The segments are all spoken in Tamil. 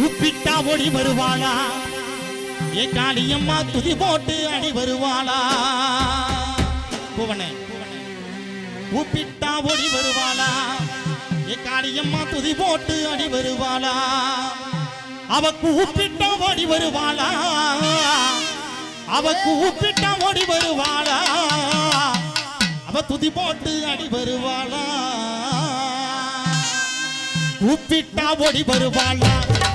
உப்பிட்டா ஓடி வருவாளா? ஏ காளியம்மா துதி போட்டு அடி வருவாளா? புவனே உப்பிட்டா ஓடி வருவாளா? ஏ காளியம்மா துதி போட்டு அடி வருவாளா? அவக்கு உப்பிட்டா ஓடி வருவாளா? அவக்கு உப்பிட்டா ஓடி வருவாளா? அவ துதி போட்டு அடி வருவாளா? உப்பிட்டா ஓடி வருவாளா?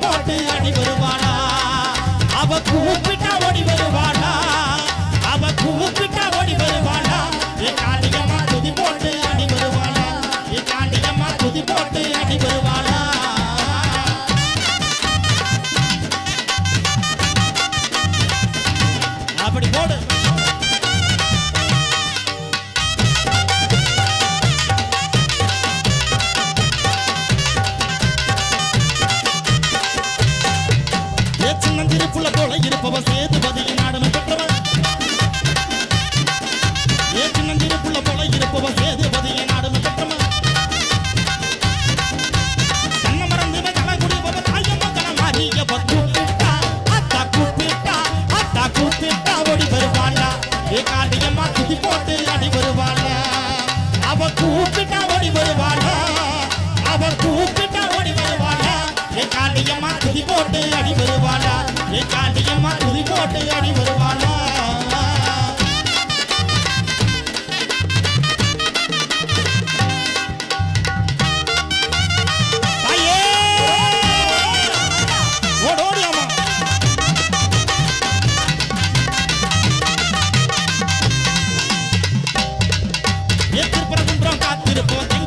போட்டு அடி வருவாளா? அவ கூப்பிட்டு ሆድ በርባና የቃል የማትቆጣ எதிர்புறம் காத்திருப்போம்